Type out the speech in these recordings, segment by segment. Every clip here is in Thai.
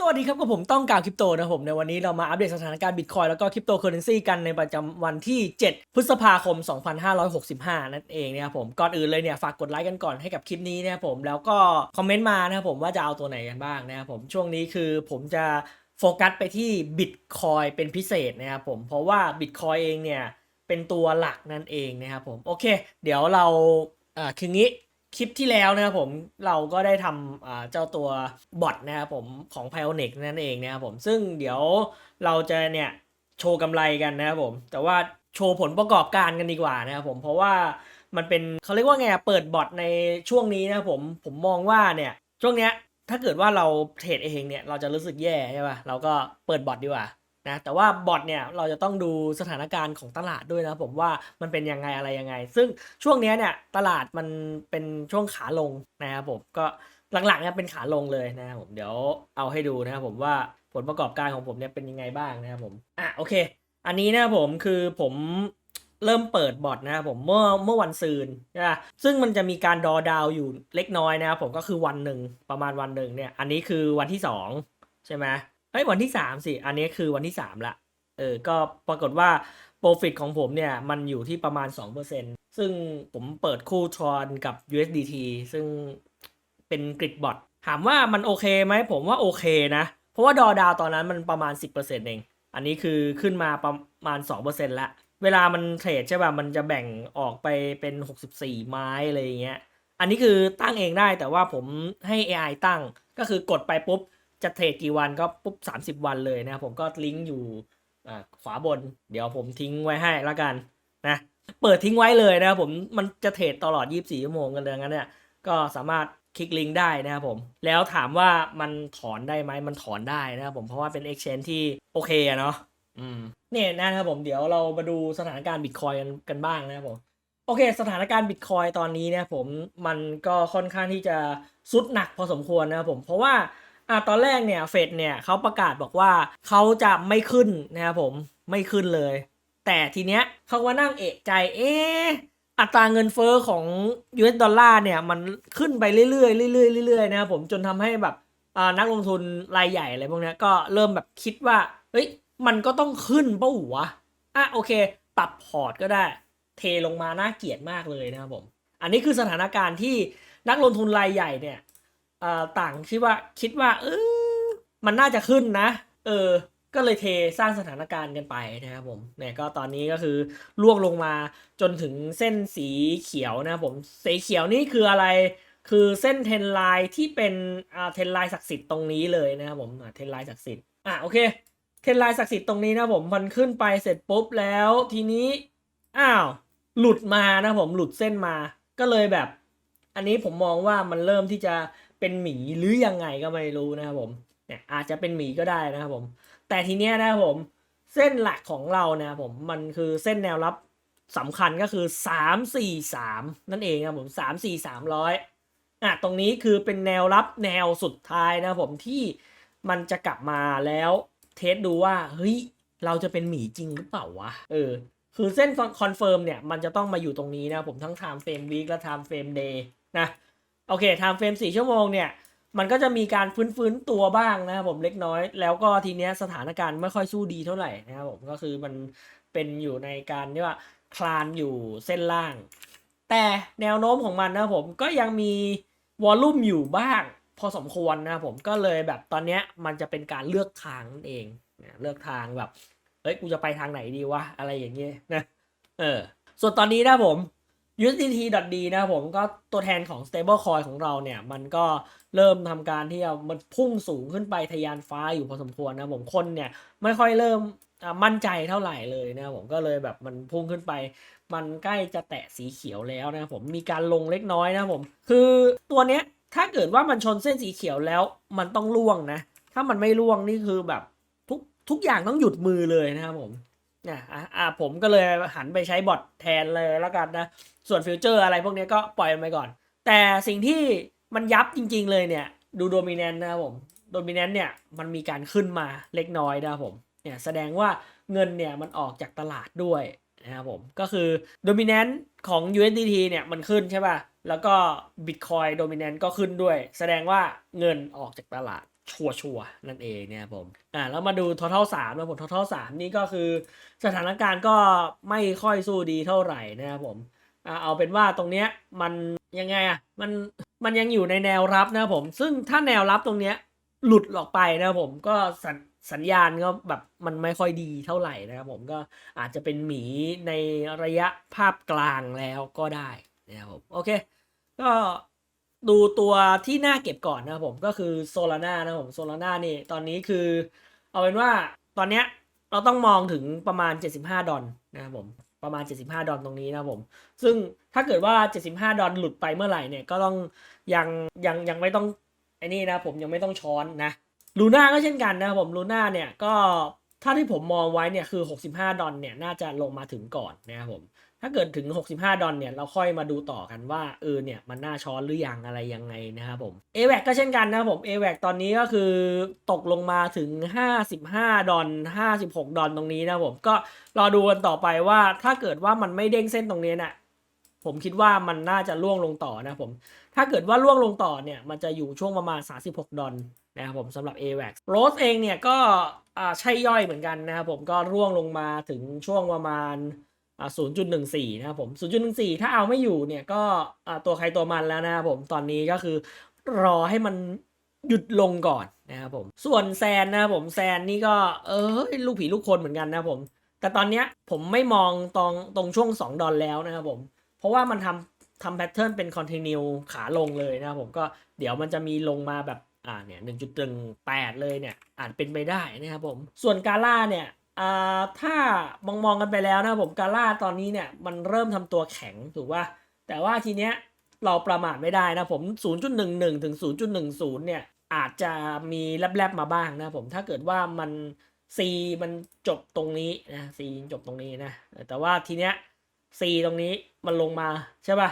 สวัสดีครับกับผมต้องกล่าวคริปโตนะผมในวันนี้เรามาอัปเดตสถานการณ์บิตคอยแล้วก็คริปโตเคอเรนซีกันในประจำวันที่ 7 พฤษภาคม 2565 นั่นเองนะครับผมก่อนอื่นเลยเนี่ยฝากกดไลค์กันก่อนให้กับคลิปนี้นะครับผมแล้วก็คอมเมนต์มานะครับผมว่าจะเอาตัวไหนกันบ้างนะครับผมช่วงนี้คือผมจะโฟกัสไปที่บิตคอยเป็นพิเศษนะครับผมเพราะว่าบิตคอยเองเนี่ยเป็นตัวหลักนั่นเองนะครับผมโอเค เดี๋ยวเราอ่าคืองี้ คลิปที่แล้วนะครับผมเราก็ได้ทำเจ้าตัวบอทนะครับผมของ p i o n i c นั่นเองนะครับผมซึ่งเดี๋ยวเราจะเนี่ยโชว์กำไรกันนะครับผมแต่ว่าโชว์ผลประกอบการกันดีกว่านะครับผมเพราะว่ามันเป็นเขาเรียกว่าไงเปิดบอทในช่วงนี้นะครับผมผมมองว่าเนี่ยช่วงเนี้ยถ้าเกิดว่าเราเทรดเองเนี่ยเราจะรู้สึกแย่ใช่ป่ะเราก็เปิดบอทดีกว่า นะแต่ว่าบอทเนี่ยเราจะต้องดูสถานการณ์ของตลาดด้วยนะผมว่ามันเป็นยังไงอะไรยังไง ซึ่งช่วงนี้เนี่ยตลาดมันเป็นช่วงขาลงนะครับผมก็หลังๆเนี่ยเป็นขาลงเลยนะครับผมเดี๋ยวเอาให้ดูนะครับผมว่าผลประกอบการของผมเนี่ยเป็นยังไงบ้างนะครับผมอะโอเค อันนี้นะครับผมคือผมเริ่มเปิดบอทนะครับผมเมื่อเมื่อวันซืนนะซึ่งมันจะมีการดอดาวอยู่เล็กน้อยนะครับผมก็คือวันหนึ่งประมาณวันหนึ่งเนี่ยอันนี้คือวันที่สองใช่ไหม เฮ้ยวันที่สามสิ อันนี้คือวันที่สามละ เออ ก็ปรากฏว่า Profit ของผมเนี่ย มันอยู่ที่ประมาณ 2%ซึ่งผมเปิดคู่ทรอนกับ USDT ซึ่งเป็นกริดบอทถามว่ามันโอเคไหม ผมว่าโอเคนะ เพราะว่าดอดาวตอนนั้นมันประมาณ 10%เอง อันนี้คือขึ้นมาประมาณ2%ละเวลามันเทรดใช่ป่ะ มันจะแบ่งออกไปเป็น 64 ไม้อะไรอย่างเงี้ย อันนี้คือตั้งเองได้แต่ว่าผมให้ AI ตั้ง ก็คือกดไปปุ๊บ จะเทรดกี่วันก็ปุ๊บ 30 วันเลยนะครับผมก็ลิงก์อยู่อ่าขวาบน เดี๋ยวผมทิ้งไว้ให้ละกันนะเปิดทิ้งไว้เลยนะครับผมมันจะเทรดตลอด 24 ชั่วโมงกันเลยงั้นเนี่ยก็สามารถคลิกลิงก์ได้นะครับผม แล้วถามว่ามันถอนได้ไหมมันถอนได้นะครับผมเพราะว่าเป็น Exchange ที่โอเคอะเนาะอืมเนี่ยนะครับผมเดี๋ยวเรามาดูสถานการณ์บิตคอยกันกันบ้างนะครับผมโอเค สถานการณ์บิตคอยตอนนี้เนี่ยผมมันก็ค่อนข้างที่จะสุดหนักพอสมควรนะครับผมเพราะว่า อ่าตอนแรกเนี่ยเฟดเนี่ยเขาประกาศบอกว่าเขาจะไม่ขึ้นนะครับผมไม่ขึ้นเลย แต่ทีเนี้ยเขาว่านั่งเอะใจเอ๊อัตราเงินเฟอ้อของ US ดอลลาร์เนี่ยมันขึ้นไปเรื่อยๆเรื่อยๆเรื่อยๆนะครับผมจนทำให้แบบอ่านักลงทุนรายใหญ่อะไรพวกเนี้ยก็เริ่มแบบคิดว่าเฮ้ยมันก็ต้องขึ้นปะวอะโอเค ปรับพอร์ตก็ได้ เทลงมาน่าเกลียดมากเลยนะครับผม อันนี้คือสถานการณ์ที่นักลงทุนรายใหญ่เนี่ย ต่างคิดว่าคิดว่า เออมันน่าจะขึ้นนะ เออ ก็เลยเทสร้างสถานการณ์กันไปนะครับผมเนี่ยก็ตอนนี้ก็คือล่วงลงมาจนถึงเส้นสีเขียวนะครับผมสีเขียวนี่คืออะไรคือเส้นเทรนไลน์ที่เป็นอ่าเทรนไลน์ศักดิ์สิทธิ์ตรงนี้เลยนะครับผมอ่าเทรนไลน์ศักดิ์สิทธิ์อะโอเคเทรนไลน์ศักดิ์สิทธิ์ตรงนี้นะผมมันขึ้นไปเสร็จปุ๊บแล้วทีนี้อ้าวหลุดมานะผมหลุดเส้นมาก็เลยแบบ อันนี้ผมมองว่ามันเริ่มที่จะ เป็นหมีหรือยังไงก็ไม่รู้นะครับผมเนี่ยอาจจะเป็นหมีก็ได้นะครับผม แต่ทีเนี้ยนะครับผมเส้นหลักของเราเนี่ยผมมันคือเส้นแนวรับสำคัญก็คือสามสี่สามนั่นเองครับผมสามสี่สามร้อยอะตรงนี้คือเป็นแนวรับแนวสุดท้ายนะครับผมที่มันจะกลับมาแล้วเทสดูว่าเฮ้ยเราจะเป็นหมีจริงหรือเปล่าวะเออคือเส้นคอนเฟิร์มเนี่ยมันจะต้องมาอยู่ตรงนี้นะผมทั้ง time frame week และ time frame day นะ โอเค time frame 4ชั่วโมงเนี่ยมันก็จะมีการฟื้นฟื้นตัวบ้างนะครับผมเล็กน้อย แล้วก็ทีเนี้ยสถานการณ์ไม่ค่อยสู้ดีเท่าไหร่นะครับผมก็คือมันเป็นอยู่ในการที่ว่าคลานอยู่เส้นล่าง แต่แนวโน้มของมันนะครับผมก็ยังมีวอลลุ่มอยู่บ้าง พอสมควรนะครับผมก็เลยแบบตอนเนี้ยมันจะเป็นการเลือกทางนั่นเองเลือกทางแบบเอ้ยกูจะไปทางไหนดีวะอะไรอย่างเงี้ยนะเออส่วนตอนนี้นะผม USDT.D นะผมก็ตัวแทนของ stable coin ของเราเนี่ย มันก็เริ่มทำการที่จะมันพุ่งสูงขึ้นไปทะยานฟ้าอยู่พอสมควรนะผมคนเนี่ย ไม่ค่อยเริ่มมั่นใจเท่าไหร่เลยนะผมก็เลยแบบมันพุ่งขึ้นไป มันใกล้จะแตะสีเขียวแล้วนะผมมีการลงเล็กน้อยนะผม คือตัวเนี้ยถ้าเกิดว่ามันชนเส้นสีเขียวแล้ว มันต้องล่วงนะ ถ้ามันไม่ล่วงนี่คือแบบทุกทุกอย่างต้องหยุดมือเลยนะครับผมเนี่ยอะอะผมก็เลยหันไปใช้บอทแทนเลยแล้วกันนะ ส่วนฟิวเจอร์อะไรพวกนี้ก็ปล่อยมันไปก่อน แต่สิ่งที่มันยับจริง ๆ เลยเนี่ย ดูโดมิเนนนะครับผมโดมิเนนเนี่ยมันมีการขึ้นมาเล็กน้อยนะครับผมเนี่ยแสดงว่าเงินเนี่ยมันออกจากตลาดด้วยนะครับผมก็คือโดมิเนนของ USDT เนี่ยมันขึ้นใช่ป่ะ แล้วก็ Bitcoin โดมิเนนก็ขึ้นด้วย แสดงว่าเงินออกจากตลาดชัวชัวร์ๆนั่นเองเนี่ยผมอ่าแล้วมาดู total 3นะผม total 3 นี่ก็คือ สถานการณ์ก็ไม่ค่อยสู้ดีเท่าไหร่นะครับผม อ่าเอาเป็นว่าตรงเนี้ยมันยังไงอะมันมันยังอยู่ในแนวรับนะครับผม ซึ่งถ้าแนวรับตรงเนี้ยหลุดออกไปนะครับผมก็สัญสัญญาณก็แบบมันไม่ค่อยดีเท่าไหร่นะครับผมก็อาจจะเป็นหมีในระยะภาพกลางแล้วก็ได้นะครับผมโอเค ก็ดูตัวที่น่าเก็บก่อนนะครับผมก็คือโซลาร่านะครับผมโซลาร่านี่ตอนนี้คือ เอาเป็นว่าตอนเนี้ยเราต้องมองถึงประมาณ 75 ดอลนะครับผม ประมาณ 75 ดอลตรงนี้นะผม ซึ่งถ้าเกิดว่า 75 ดอลหลุดไปเมื่อไหร่เนี่ยก็ต้องยังยังยังไม่ต้องไอ้นี่นะผมยังไม่ต้องช้อนนะลูน่าก็เช่นกันนะผมลูน่าเนี่ยก็ถ้าที่ผมมองไว้เนี่ยคือ 65 ดอลเนี่ยน่าจะลงมาถึงก่อนนะครับผม ถ้าเกิดถึง 65 ดอลเนี่ย เราค่อยมาดูต่อกันว่า เออเนี่ย มันน่าช้อนหรือยังอะไรยังไงนะครับผม a w a c ก็เช่นกันนะครับผม a w a c ตอนนี้ก็คือตกลงมาถึง 55 ดอล56 ดอลตรงนี้นะครับผม ก็รอดูกันต่อไปว่าถ้าเกิดว่ามันไม่เด้งเส้นตรงนี้น่ะผมคิดว่ามันน่าจะล่วงลงต่อนะผม ถ้าเกิดว่าล่วงลงต่อเนี่ย มันจะอยู่ช่วงประมาณ 36 ดอลนะครับผมสำหรับ a w a c Rose เองเนี่ยก็อ่าใช่ย่อยเหมือนกันนะครับผมก็ร่วงลงมาถึงช่วงประมาณ อ่า0.14นะครับผม0.14ถ้าเอาไม่อยู่เนี่ยก็ตัวใครตัวมันแล้วนะครับผมตอนนี้ก็คือรอให้มันหยุดลงก่อนนะครับผม ส่วนแซนนะครับผมแซนนี่ก็เออลูกผีลูกคนเหมือนกันนะครับผม แต่ตอนเนี้ยผมไม่มองตรงตรงช่วง 2 ดอลแล้วนะครับผม เพราะว่ามันทำทำแพทเทิร์นเป็นคอนติเนียขาลงเลยนะครับผมก็เดี๋ยวมันจะมีลงมาแบบอ่าเนี่ย1.18เลยเนี่ยอาจเป็นไปได้นะครับผม ส่วนกาล่าเนี่ย ถ้ามองมองกันไปแล้วนะผมกาล่าตอนนี้เนี่ยมันเริ่มทำตัวแข็งถูกป่ะแต่ว่าทีเนี้ยเราประมาทไม่ได้นะผม 0.11 ถึง 0.10 เนี่ยอาจจะมีแลบๆมาบ้างนะผมถ้าเกิดว่ามัน C มันจบตรงนี้นะ C จบตรงนี้นะ แต่ว่าทีเนี้ย C ตรงนี้มันลงมาใช่ป่ะ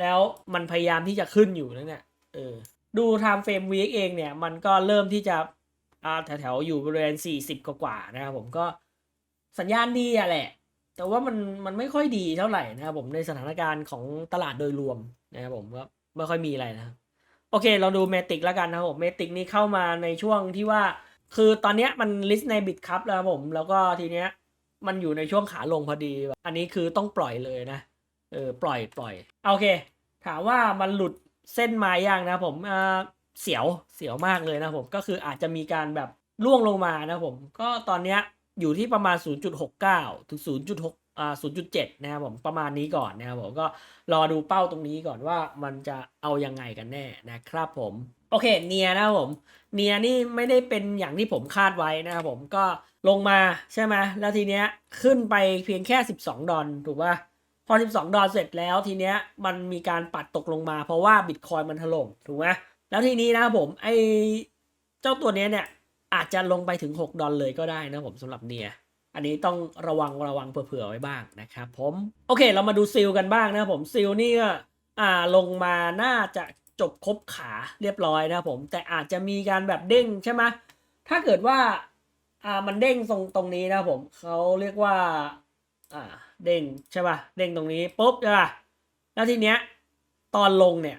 แล้วมันพยายามที่จะขึ้นอยู่นั่นเนี่ยเออดู time frame week เองเนี่ย มันก็เริ่มที่จะอ่าแถวๆอยู่บริเวณ 40 กว่าๆนะครับผมก็ สัญญาณดีอะแหละ แต่ว่ามันมันไม่ค่อยดีเท่าไหร่นะครับผมในสถานการณ์ของตลาดโดยรวมนะครับผมก็ไม่ค่อยมีอะไรนะครับโอเค เราดูเมติกแล้วกันนะครับผมเมติกนี่เข้ามาในช่วงที่ว่า คือตอนนี้มันลิสต์ในบิตครับแล้วผมแล้วก็ทีเนี้ยมันอยู่ในช่วงขาลงพอดี อันนี้คือต้องปล่อยเลยนะ เออปล่อยปล่อยโอเค ถามว่ามันหลุดเส้นมายังนะผมอ่าเสียวเสียวมากเลยนะผมก็คืออาจจะมีการแบบล่วงลงมานะผม ก็ตอนเนี้ย อยู่ที่ประมาณ 0.69 ถึง 0.6อ่า0.7 นะครับผมประมาณนี้ก่อนนะครับผมก็รอดูเป้าตรงนี้ก่อนว่ามันจะเอายังไงกันแน่นะครับผม โอเคเนียนะครับผมเนียนี่ไม่ได้เป็นอย่างที่ผมคาดไว้นะครับผมก็ลงมาใช่ไหมแล้วทีเนี้ยขึ้นไปเพียงแค่ 12 ดอลถูกป่ะพอ 12 ดอลเสร็จแล้วทีเนี้ยมันมีการปัดตกลงมาเพราะว่าบิตคอยมันถล่มถูกไหมแล้วทีนี้นะครับผมไอเจ้าตัวเนี้ยเนี่ย อาจจะลงไปถึง 6 ดอลเลยก็ได้นะผมสำหรับเนียอันนี้ต้องระวังระวังเผื่อๆไว้บ้างนะครับผมโอเคเรามาดูซิลกันบ้างนะครับผมซิลนี่ก็อ่าลงมาน่าจะจบครบขาเรียบร้อยนะครับผมแต่อาจจะมีการแบบเด้งใช่ไหมถ้าเกิดว่าอ่ามันเด้งตรงตรงนี้นะผมเขาเรียกว่าอ่าเด้งใช่ป่ะเด้งตรงนี้ปุ๊บใช่ป่ะแล้วทีเนี้ยตอนลงเนี่ย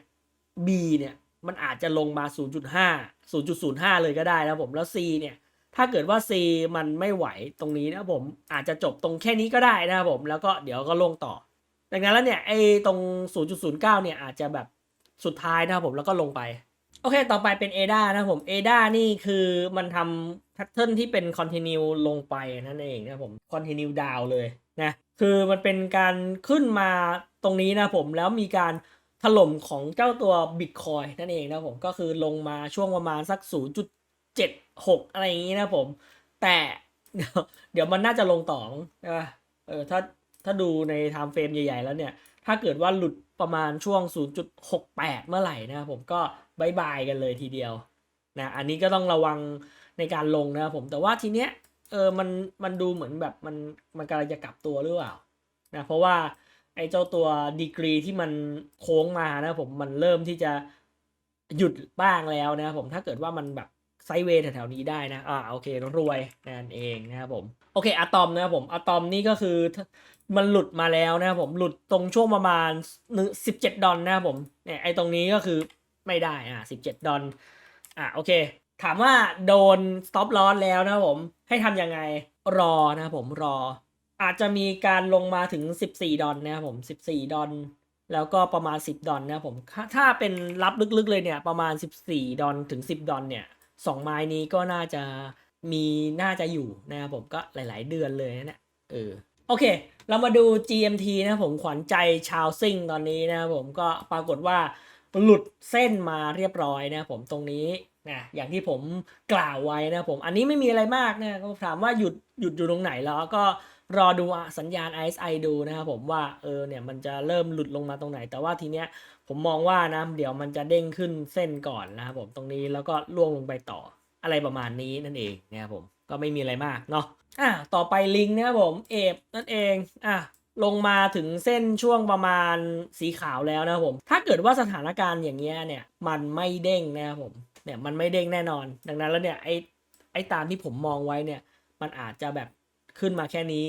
B เนี่ยมันอาจจะลงมา 0.5 0.05 เลยก็ได้นะผมแล้ว C เนี่ยถ้าเกิดว่า C มันไม่ไหวตรงนี้นะผมอาจจะจบตรงแค่นี้ก็ได้นะครับผมแล้วก็เดี๋ยวก็ลงต่อ ดังนั้นแล้วเนี่ยไอ้ตรง 0.09 เนี่ยอาจจะแบบสุดท้ายนะครับผมแล้วก็ลงไป โอเค ต่อไปเป็น ADA นะครับผม ADA นี่คือมันทำแพทเทิร์นที่เป็น continue ลงไปนั่นเองนะผม continue down เลยนะคือมันเป็นการขึ้นมาตรงนี้นะผมแล้วมีการ ถล่มของเจ้าตัว Bitcoin นั่นเองนะผมก็คือลงมาช่วงประมาณสัก 0.76 อะไรอย่างนี้นะผม แต่เดี๋ยวเดี๋ยวมันน่าจะลงต่องใช่ป่ะเออถ้าถ้าดูใน time frame ใหญ่ๆแล้วเนี่ย ถ้าเกิดว่าหลุดประมาณช่วง 0.68 เมื่อไหร่นะครับผมก็บายบายกันเลยทีเดียวนะอันนี้ก็ต้องระวังในการลงนะครับผมแต่ว่าทีเนี้ยเออมันมันดูเหมือนแบบมันมันกำลังจะกลับตัวหรือเปล่านะเพราะว่า ไอ้เจ้าตัวดีกรีที่มันโค้งมานะผมมันเริ่มที่จะหยุดบ้างแล้วนะครับผมถ้าเกิดว่ามันแบบไซเวย์แถวๆนี้ได้นะอ่าโอเครวยนั่นเองนะครับผมโอเคอะตอมนะครับผมอะตอมนี่ก็คือมันหลุดมาแล้วนะครับผมหลุดตรงช่วงประมาณสิบเจ็ดดอลนะครับผมเนี่ยไอ้ตรงนี้ก็คือไม่ได้อ่าสิบเจ็ดดอลอ่าโอเค ถามว่าโดน stop loss แล้วนะครับผมให้ทำยังไงรอนะครับผมรอ อาจจะมีการลงมาถึง 14 ดอลนะครับผม 14 ดอลแล้วก็ประมาณ 10 ดอลนะครับผม ถ้าเป็นรับลึกๆเลยเนี่ย ประมาณ 14 ดอลถึง 10 ดอลเนี่ยสองไม้นี้ก็น่าจะมีน่าจะอยู่นะครับผมก็หลาย ๆ เดือนเลยนะเนี่ยเออโอเค เรามาดู GMT นะผมขวัญใจชาวซิ่งตอนนี้นะครับผมก็ปรากฏว่าหลุดเส้นมาเรียบร้อยนะครับผมตรงนี้นะอย่างที่ผมกล่าวไว้นะครับผมอันนี้ไม่มีอะไรมากนะก็ถามว่าหยุดหยุดอยู่ตรงไหนแล้วก็ รอดูสัญญาณ RSI ดูนะครับผมว่าเออเนี่ยมันจะเริ่มหลุดลงมาตรงไหน แต่ว่าทีเนี้ยผมมองว่านะเดี๋ยวมันจะเด้งขึ้นเส้นก่อนนะครับผมตรงนี้แล้วก็ล่วงลงไปต่ออะไรประมาณนี้นั่นเองนะครับผมก็ไม่มีอะไรมากเนาะอะต่อไปลิงนะครับผมเอฟนั่นเองอะลงมาถึงเส้นช่วงประมาณสีขาวแล้วนะครับผม ถ้าเกิดว่าสถานการณ์อย่างเงี้ยเนี่ยมันไม่เด้งนะครับผมเนี่ยมันไม่เด้งแน่นอน ดังนั้นแล้วเนี่ยไอ้ไอ้ตามที่ผมมองไว้เนี่ยมันอาจจะแบบ ขึ้นมาแค่นี้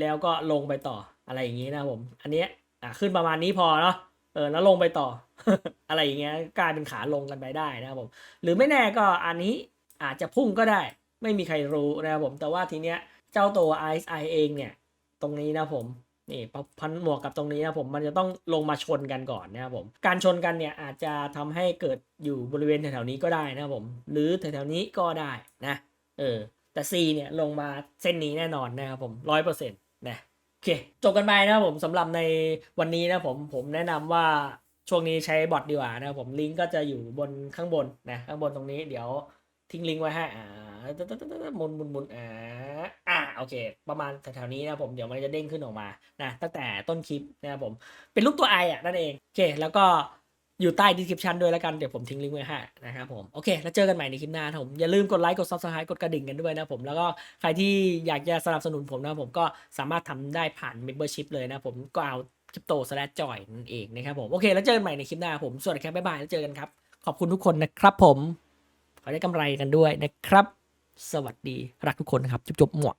แล้วก็ลงไปต่ออะไรอย่างนี้นะครับผม อันเนี้ยอะขึ้นประมาณนี้พอเนาะเออแล้วลงไปต่อ อะไรอย่างเงี้ยกลายเป็นขาลงกันไปได้นะครับผม หรือไม่แน่ก็อันนี้อาจจะพุ่งก็ได้ ไม่มีใครรู้นะครับผม แต่ว่าทีเนี้ยเจ้าตัว RSI เองเนี่ย ตรงนี้นะผมนี่พันหมวกกับตรงนี้นะผมมันจะต้องลงมาชนกันก่อนนะครับผม การชนกันเนี่ยอาจจะทำให้เกิดอยู่บริเวณแถวๆนี้ก็ได้นะครับผม หรือแถวๆนี้ก็ได้นะ เออ แต่ C เนี่ยลงมาเส้นนี้แน่นอนนะครับผมร้อยเปอร์เซ็นต์นะโอเคจบกันไปนะครับผมสำหรับในวันนี้นะผมผมแนะนำว่าช่วงนี้ใช้บอทดีกว่านะครับผมลิงก์ก็จะอยู่บนข้างบนนะข้างบนตรงนี้เดี๋ยวทิ้งลิงก์ไว้ให้อ่าหมุนหมุนหมุนอ่าอ่าโอเค ประมาณแถวๆนี้นะผมเดี๋ยวมันจะเด้งขึ้นออกมานะตั้งแต่ต้นคลิปนะครับผมเป็นรูปตัวไออะนั่นเองโอเคแล้วก็ อยู่ใต้ description ด้วยแล้วกัน เดี๋ยวผมทิ้งลิงก์ไว้ให้นะครับผมโอเค แล้วเจอกันใหม่ในคลิปหน้าผม อย่าลืมกดไลค์กด subscribe กดกระดิ่งกันด้วยนะผมแล้วก็ใครที่อยากจะสนับสนุนผมนะผมก็สามารถทำได้ผ่าน membership เลยนะผมก็เอา crypto slash joy นั่นเองนะครับผมโอเค แล้วเจอกันใหม่ในคลิปหน้าผมสวัสดีครับบ๊ายบายแล้วเจอกันครับ ขอบคุณทุกคนนะครับผมขอได้กำไรกันด้วยนะครับ สวัสดีรักทุกคนนะครับจุ๊บๆหมวก